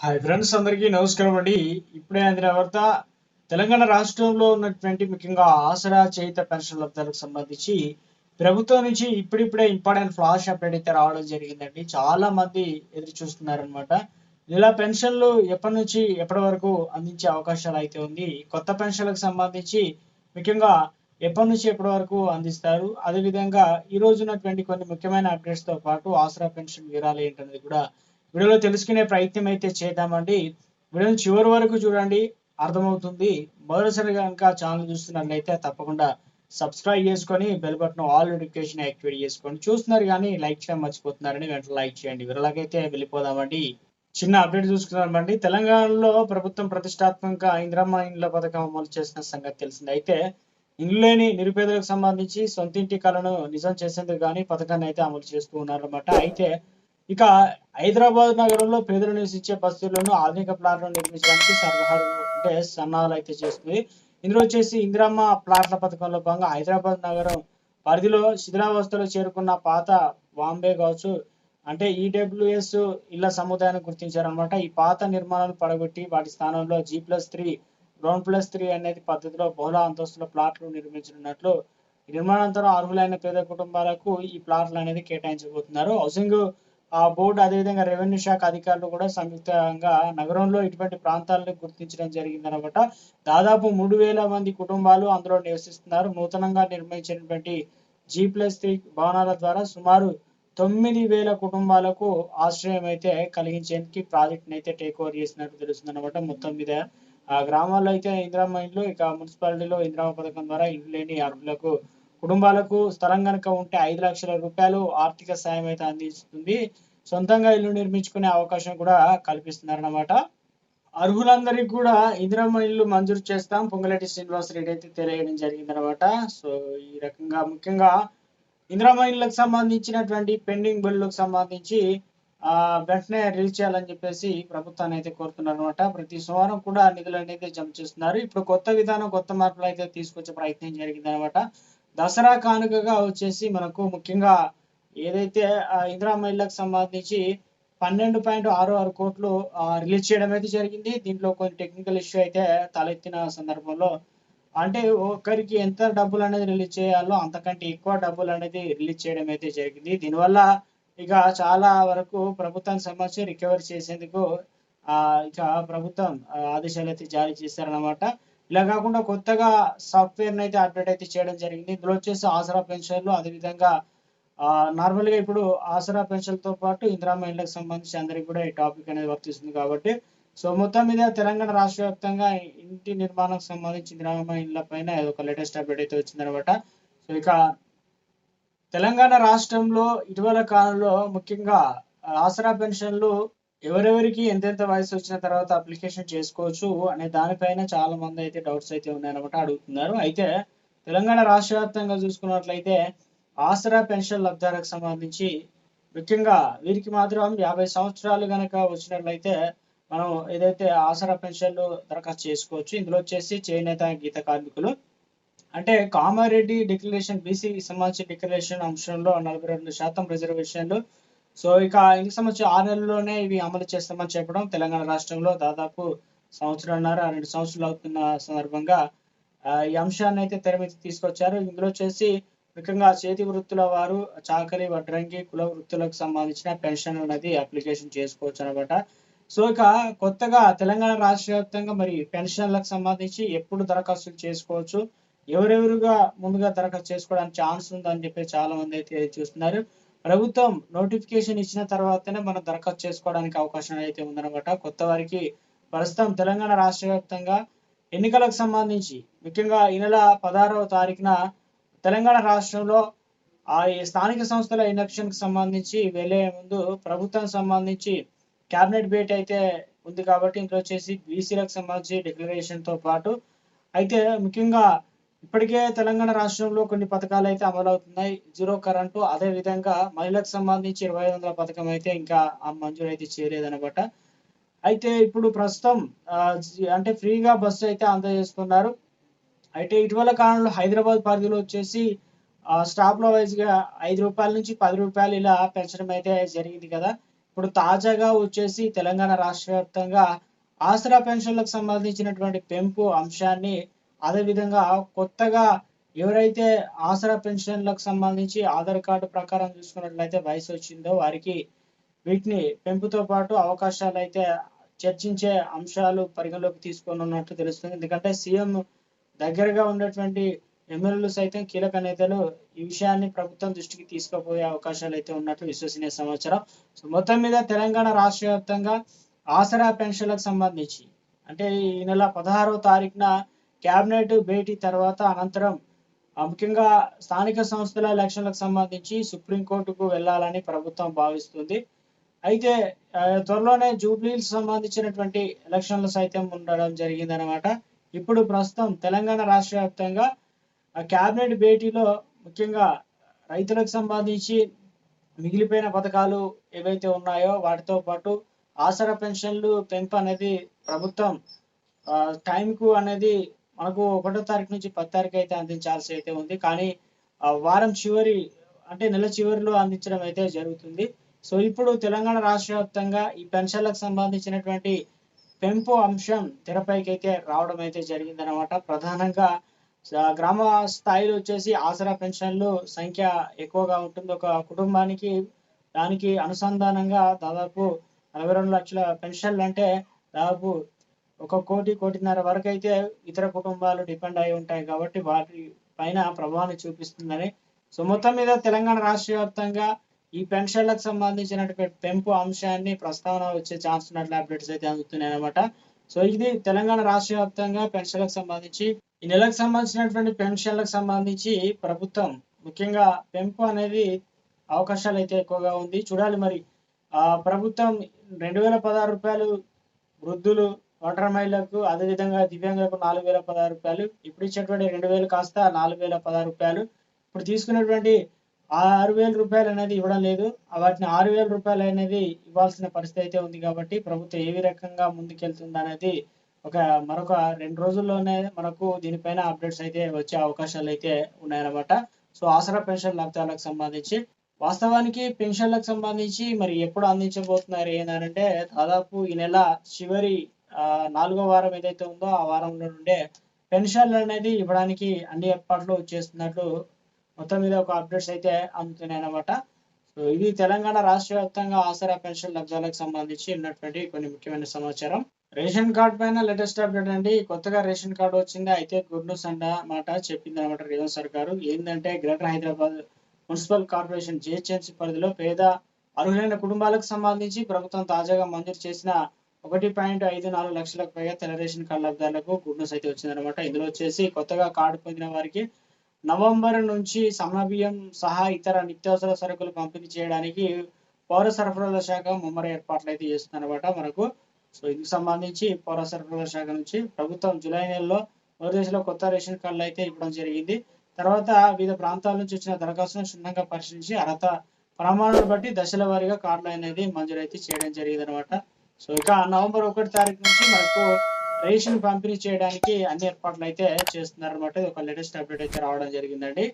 Hi friends అందరికీ నమస్కారం అండి. ఇప్పుడే అందిన వార్త తెలంగాణ రాష్ట్రంలో ఉన్నటువంటి ముఖ్యంగా ఆసరా చేయిత పెన్షన్ లబ్ధాలకు సంబంధించి ప్రభుత్వం నుంచి ఇప్పుడిప్పుడే ఇంపార్టెంట్ ఫ్లాష్ అప్డేట్ అయితే రావడం జరిగిందండి. చాలా మంది ఎదురు చూస్తున్నారనమాట ఇలా పెన్షన్లు ఎప్పటి నుంచి ఎప్పటి వరకు అందించే అవకాశాలు అయితే ఉంది? కొత్త పెన్షన్లకు సంబంధించి ముఖ్యంగా ఎప్పటి నుంచి ఎప్పటి వరకు అందిస్తారు? అదేవిధంగా ఈ రోజు ఉన్నటువంటి కొన్ని ముఖ్యమైన అప్డేట్స్తో పాటు ఆసరా పెన్షన్ వివరాలు ఏంటనేది కూడా వీడియోలో తెలుసుకునే ప్రయత్నం అయితే చేద్దామండి. వీడియోని చివరి వరకు చూడండి. అర్థమవుతుంది. మొదటిసారి కనుక ఛానల్ చూస్తున్నట్లయితే తప్పకుండా సబ్స్క్రైబ్ చేసుకొని bell button all notification activate చేసుకోండి చూస్తున్నారు కానీ లైక్ చేయడం మర్చిపోతున్నారని వెంటనే లైక్ చేయండి. వీళ్ళకైతే వెళ్ళిపోదామండి. చిన్న అప్డేట్ చూసుకున్నామండి తెలంగాణలో ప్రభుత్వం ప్రతిష్టాత్మకంగా ఇంద్రమ్మ ఇండ్ల పథకం అమలు చేసిన సంగతి తెలిసింది. అయితే ఇండ్లు లేని నిరుపేదలకు సంబంధించి సొంతింటి కళను నిజం చేసేందుకు కానీ పథకాన్ని అయితే అమలు చేస్తూ ఉన్నారన్నమాట. అయితే ఇక హైదరాబాద్ నగరంలో పేదలు నివసించే బస్సులను ఆధునిక ప్లాట్లను నిర్మించడానికి సర్కారు అంటే సన్నాహాలు అయితే చేస్తుంది ఇందులో వచ్చేసి ఇందిరమ్మ ప్లాట్ల పథకంలో భాగంగా హైదరాబాద్ నగరం పరిధిలో శిథిలావస్థలో చేరుకున్న పాత బాంబే కావచ్చు అంటే ఈడబ్ల్యూఎస్ ఇళ్ళ సముదాయాన్ని గుర్తించారనమాట ఈ పాత నిర్మాణాలు పడగొట్టి వాటి స్థానంలో G plus three ground plus three అనేది పద్ధతిలో బహుళ అంతస్తుల ప్లాట్లు నిర్మించనున్నట్లు నిర్మాణాంతరం అర్హులైన పేద కుటుంబాలకు ఈ ప్లాట్లు అనేది కేటాయించబోతున్నారు. హౌసింగ్ ఆ బోర్డు అదేవిధంగా రెవెన్యూ శాఖ అధికారులు కూడా సంయుక్తంగా నగరంలో ఇటువంటి ప్రాంతాలను గుర్తించడం జరిగిందనమాట. దాదాపు మూడు వేల మంది కుటుంబాలు అందులో నివసిస్తున్నారు. నూతనంగా నిర్మించినటువంటి జీ ప్లస్ త్రీ భవనాల ద్వారా సుమారు తొమ్మిది వేల కుటుంబాలకు ఆశ్రయం అయితే కలిగించేందుకు ప్రాజెక్ట్ అయితే టేక్ ఓవర్ చేసినట్టు తెలుస్తుంది అనమాట మొత్తం మీద. ఆ గ్రామాల్లో అయితే ఇందిరామ్మ ఇండ్లు ఇక మున్సిపాలిటీలో ఇందిరామ పథకం ద్వారా ఇల్లు లేని అర్హులకు కుటుంబాలకు స్థలం కనుక ఉంటే ఐదు లక్షల రూపాయలు ఆర్థిక సాయం అయితే అందిస్తుంది. సొంతంగా ఇల్లు నిర్మించుకునే అవకాశం కూడా కల్పిస్తున్నారన్నమాట. అర్హులందరికీ కూడా ఇందిరమ్మ ఇల్లు మంజూరు చేస్తాం. పొంగలేటి శ్రీనివాస్ రెడ్డి అయితే తెలియడం జరిగిందనమాట సో ఈ రకంగా ముఖ్యంగా ఇందిరమ్మ ఇళ్ళకు సంబంధించినటువంటి పెండింగ్ బిల్లులకు సంబంధించి ఆ వెంటనే రిలీజ్ చేయాలని చెప్పేసి ప్రభుత్వాన్ని అయితే కోరుతున్నారు అనమాట ప్రతి సోమవారం కూడా నిధులు అనేది జమ చేస్తున్నారు. ఇప్పుడు కొత్త విధానం కొత్త మార్పులు అయితే తీసుకొచ్చే ప్రయత్నం జరిగింది అనమాట దసరా కానుకగా వచ్చేసి మనకు ముఖ్యంగా ఏదైతే ఇందిరా మహిళకు సంబంధించి పన్నెండు పాయింట్ ఆరు ఆరు కోట్లు రిలీజ్ చేయడం అయితే జరిగింది. దీంట్లో కొన్ని టెక్నికల్ ఇష్యూ అయితే తలెత్తిన సందర్భంలో అంటే ఒకరికి ఎంత డబ్బులు అనేది రిలీజ్ చేయాలో అంతకంటే ఎక్కువ డబ్బులు అనేది రిలీజ్ చేయడం అయితే జరిగింది. దీనివల్ల ఇక చాలా వరకు ప్రభుత్వానికి సంబంధించి రికవరీ చేసేందుకు ఇక ప్రభుత్వం ఆదేశాలు అయితే జారీ చేశారన్నమాట. ఇలా కాకుండా కొత్తగా సాఫ్ట్వేర్ అయితే అప్డేట్ అయితే చేయడం జరిగింది. ఇందులో వచ్చేసి ఆసరా పెన్షన్లు అదేవిధంగా నార్మల్గా నార్మల్గా ఇప్పుడు ఆసరా పెన్షన్తో పాటు ఇందిరామ ఇళ్ళకి సంబంధించి అందరికి కూడా ఈ టాపిక్ అనేది వర్తిస్తుంది కాబట్టి సో మొత్తం మీద తెలంగాణ రాష్ట్ర వ్యాప్తంగా ఇంటి నిర్మాణం సంబంధించి ఇందిరామ ఇళ్ళ పైన ఒక లేటెస్ట్ అప్డేట్ అయితే వచ్చిందనమాట. సో ఇక తెలంగాణ రాష్ట్రంలో ఇటీవల కాలంలో ముఖ్యంగా ఆసరా పెన్షన్లు ఎవరెవరికి ఎంతెంత వయసు వచ్చిన తర్వాత అప్లికేషన్ చేసుకోవచ్చు అనే దానిపైన చాలా మంది అయితే డౌట్స్ అయితే ఉన్నాయన్నమాట అడుగుతున్నారు. అయితే తెలంగాణ రాష్ట్ర వ్యాప్తంగా చూసుకున్నట్లయితే ఆసరా పెన్షన్ లబ్ధాలకు సంబంధించి ముఖ్యంగా వీరికి మాత్రం యాభై సంవత్సరాలు గనక వచ్చినట్లయితే మనం ఏదైతే ఆసరా పెన్షన్లు దరఖాస్తు చేసుకోవచ్చు ఇందులో వచ్చేసి చేనేత గీత కార్మికులు. అంటే కామారెడ్డి డిక్లరేషన్ బీసీ సంబంధించిన డిక్లరేషన్ అంశంలో నలభై రెండు శాతం రిజర్వేషన్లు సో ఇక ఇందుకు సంబంధించి ఆరు నెలల్లోనే ఇవి అమలు చేస్తామని చెప్పడం తెలంగాణ రాష్ట్రంలో దాదాపు సంవత్సరంన్నర రెండు సంవత్సరాలు అవుతున్న సందర్భంగా ఈ అంశాన్ని అయితే తెర మీద తీసుకొచ్చారు. ఇందులో వచ్చేసి ముఖ్యంగా చేతి వృత్తుల వారు చాకలి వడ్రంగి కుల వృత్తులకు సంబంధించిన పెన్షన్ అనేది అప్లికేషన్ చేసుకోవచ్చు అనమాట సో ఇక కొత్తగా తెలంగాణ రాష్ట్ర వ్యాప్తంగా మరి పెన్షన్లకు సంబంధించి ఎప్పుడు దరఖాస్తులు చేసుకోవచ్చు ఎవరెవరుగా ముందుగా దరఖాస్తు చేసుకోవడానికి ఛాన్స్ ఉందని చెప్పి చాలా మంది అయితే చూస్తున్నారు. ప్రభుత్వం నోటిఫికేషన్ ఇచ్చిన తర్వాతనే మనం దరఖాస్తు చేసుకోవడానికి అవకాశం అయితే ఉందన్నమాట. కొత్త వారికి ప్రస్తుతం తెలంగాణ రాష్ట్ర వ్యాప్తంగా ఎన్నికలకు సంబంధించి ముఖ్యంగా ఈ నెల పదహారవ తారీఖున తెలంగాణ రాష్ట్రంలో ఆ స్థానిక సంస్థల ఎలక్షన్ సంబంధించి వెళ్ళే ముందు ప్రభుత్వం సంబంధించి కేబినెట్ భేటీ అయితే ఉంది కాబట్టి ఇందులో వచ్చేసి బీసీలకు సంబంధించి డిక్లరేషన్తో పాటు. అయితే ముఖ్యంగా ఇప్పటికే తెలంగాణ రాష్ట్రంలో కొన్ని పథకాలు అయితే అమలు అవుతున్నాయి జీరో కరెంటు అదే విధంగా మహిళలకు సంబంధించి ఇరవై ఐదు వందల పథకం అయితే ఇంకా ఆ మంజూరు అయితే చేయలేదనమాట అయితే ఇప్పుడు ప్రస్తుతం అంటే ఫ్రీగా బస్సు అయితే అందజేస్తున్నారు. అయితే ఇటీవల కాలంలో హైదరాబాద్ పరిధిలో వచ్చేసి స్టాప్ల లో వైజ్గా ఐదు రూపాయల నుంచి పది రూపాయలు ఇలా పెంచడం అయితే జరిగింది కదా. ఇప్పుడు తాజాగా వచ్చేసి తెలంగాణ రాష్ట్ర వ్యాప్తంగా ఆసరా పెన్షన్లకు సంబంధించినటువంటి పెంపు అంశాన్ని అదేవిధంగా కొత్తగా ఎవరైతే ఆసరా పెన్షన్లకు సంబంధించి ఆధార్ కార్డు ప్రకారం చూసుకున్నట్లయితే వయసు వచ్చిందో వారికి వీటిని పెంపుతో పాటు అవకాశాలు అయితే చర్చించే అంశాలు పరిగణలోకి తీసుకొని ఉన్నట్టు తెలుస్తుంది. ఎందుకంటే సీఎం దగ్గరగా ఉన్నటువంటి ఎమ్మెల్యేలు సైతం కీలక నేతలు ఈ విషయాన్ని ప్రభుత్వం దృష్టికి తీసుకుపోయే అవకాశాలు అయితే ఉన్నట్లు విశ్వసనీయ సమాచారం. సో మొత్తం మీద తెలంగాణ రాష్ట్ర వ్యాప్తంగా ఆసరా పెన్షన్లకు సంబంధించి అంటే ఈ నెల పదహారవ తారీఖున కేబినెట్ భేటీ తర్వాత అనంతరం ముఖ్యంగా స్థానిక సంస్థల ఎలక్షన్లకు సంబంధించి సుప్రీంకోర్టుకు వెళ్ళాలని ప్రభుత్వం భావిస్తుంది. అయితే త్వరలోనే జూబ్లీస్ సంబంధించినటువంటి ఎలక్షన్లు సైతం ఉండడం జరిగిందనమాట ఇప్పుడు ప్రస్తుతం తెలంగాణ రాష్ట్ర వ్యాప్తంగా క్యాబినెట్ కేబినెట్ భేటీలో ముఖ్యంగా రైతులకు సంబంధించి మిగిలిపోయిన పథకాలు ఏవైతే ఉన్నాయో వాటితో పాటు ఆసరా పెన్షన్లు పెంపు అనేది ప్రభుత్వం టైంకు అనేది మనకు ఒకటో తారీఖు నుంచి పది తారీఖు అయితే అందించాల్సి అయితే ఉంది. కానీ వారం చివరి అంటే నెల చివరిలో అందించడం అయితే జరుగుతుంది. సో ఇప్పుడు తెలంగాణ రాష్ట్ర వ్యాప్తంగా ఈ పెన్షన్లకు సంబంధించినటువంటి పెంపు అంశం తెరపైకి అయితే రావడం అయితే జరిగిందనమాట ప్రధానంగా గ్రామ స్థాయిలో వచ్చేసి ఆసరా పెన్షన్లు సంఖ్య ఎక్కువగా ఉంటుంది. ఒక కుటుంబానికి దానికి అనుసంధానంగా దాదాపు నలభై రెండు లక్షల పెన్షన్లు అంటే దాదాపు ఒక కోటి కోటిన్నర వరకు అయితే ఇతర కుటుంబాలు డిపెండ్ అయి ఉంటాయి కాబట్టి వాటి పైన ప్రభావాన్ని చూపిస్తుందని. సో మొత్తం మీద తెలంగాణ రాష్ట్ర వ్యాప్తంగా ఈ పెన్షన్లకు సంబంధించినటువంటి పెంపు అంశాన్ని ప్రస్తావన వచ్చే ఛాన్స్ ఉన్నట్లు అప్డేట్స్ అయితే అందుతున్నాయి అనమాట సో ఇది తెలంగాణ రాష్ట్ర వ్యాప్తంగా పెన్షన్లకు సంబంధించి ఈ నెలకు సంబంధించినటువంటి పెన్షన్లకు సంబంధించి ప్రభుత్వం ముఖ్యంగా పెంపు అనేది అవకాశాలు అయితే ఎక్కువగా ఉంది. చూడాలి మరి. ఆ ప్రభుత్వం రెండు వేల పదహారు రూపాయలు వృద్ధులు ఒంటరి మహిళలకు అదేవిధంగా దివ్యాంగులకు నాలుగు వేల పదహారు రూపాయలు ఇప్పుడు ఇచ్చేటువంటి రెండు వేలు కాస్త నాలుగు వేల పదహారు రూపాయలు. ఇప్పుడు తీసుకున్నటువంటి ఆ ఆరు వేల రూపాయలు అనేది ఇవ్వడం లేదు. వాటిని ఆరు వేల రూపాయలు అనేది ఇవ్వాల్సిన పరిస్థితి అయితే ఉంది కాబట్టి ప్రభుత్వం ఏ రకంగా ముందుకెళ్తుంది అనేది ఒక మరొక రెండు రోజుల్లోనే మనకు దీనిపైన అప్డేట్స్ అయితే వచ్చే అవకాశాలు అయితే ఉన్నాయన్నమాట. సో ఆసరా పెన్షన్ లబ్ధాలకు సంబంధించి వాస్తవానికి పెన్షన్లకు సంబంధించి మరి ఎప్పుడు అందించబోతున్నారు ఏంటంటే దాదాపు ఈ నెల చివరి నాలుగో వారం ఏదైతే ఉందో ఆ వారంలో నుండే పెన్షన్లు అనేది ఇవ్వడానికి అన్ని ఏర్పాట్లు చేస్తున్నట్లు మొత్తం మీద ఒక అప్డేట్స్ అయితే అందుతున్నాయి అన్నమాట. సో ఇది తెలంగాణ రాష్ట్ర వ్యాప్తంగా ఆసరా పెన్షన్ లబ్ధాలకు సంబంధించి ఉన్నటువంటి కొన్ని ముఖ్యమైన సమాచారం. రేషన్ కార్డ్ పైన లేటెస్ట్ అప్డేట్ అండి. కొత్తగా రేషన్ కార్డు వచ్చింది. అయితే గుడ్ న్యూస్ మాట చెప్పింది అనమాట రేవంత్ సర్కారు ఏంటంటే greater Hyderabad municipal corporation GHMC పరిధిలో పేద అర్హులైన కుటుంబాలకు సంబంధించి ప్రభుత్వం తాజాగా మంజూరు చేసిన ఒకటి పాయింట్ ఐదు నాలుగు లక్షలకు పైగా తెల్ల రేషన్ కార్డు లబ్ధాలకు గుడ్ న్యూస్ అయితే వచ్చిందనమాట ఇందులో వచ్చేసి కొత్తగా కార్డు పొందిన వారికి నవంబర్ నుంచి సన్నబియ్యం సహా ఇతర నిత్యావసర సరుకులు పంపిణీ చేయడానికి పౌర సరఫరాల శాఖ ముమ్మర ఏర్పాట్లు అయితే చేస్తుందన్నమాట మనకు. సో ఇందుకు సంబంధించి పౌర సరఫరాల శాఖ నుంచి ప్రభుత్వం జూలై నెలలో మధ్యప్రదేశ్లో కొత్త రేషన్ కార్డులు అయితే ఇవ్వడం జరిగింది. తర్వాత వివిధ ప్రాంతాల నుంచి వచ్చిన దరఖాస్తులను క్షుణ్ణంగా పరిశీలించి అర్హత ప్రమాణాలను బట్టి దశల వారీగా కార్డులు అనేది మంజూరు అయితే చేయడం జరిగింది అనమాట సో ఇక నవంబర్ ఒకటి తారీఖు నుంచి మనకు రేషన్ పంపిణీ చేయడానికి అన్ని ఏర్పాట్లు అయితే చేస్తున్నారు అనమాట ఒక లేటెస్ట్ అప్డేట్ అయితే రావడం జరిగిందండి.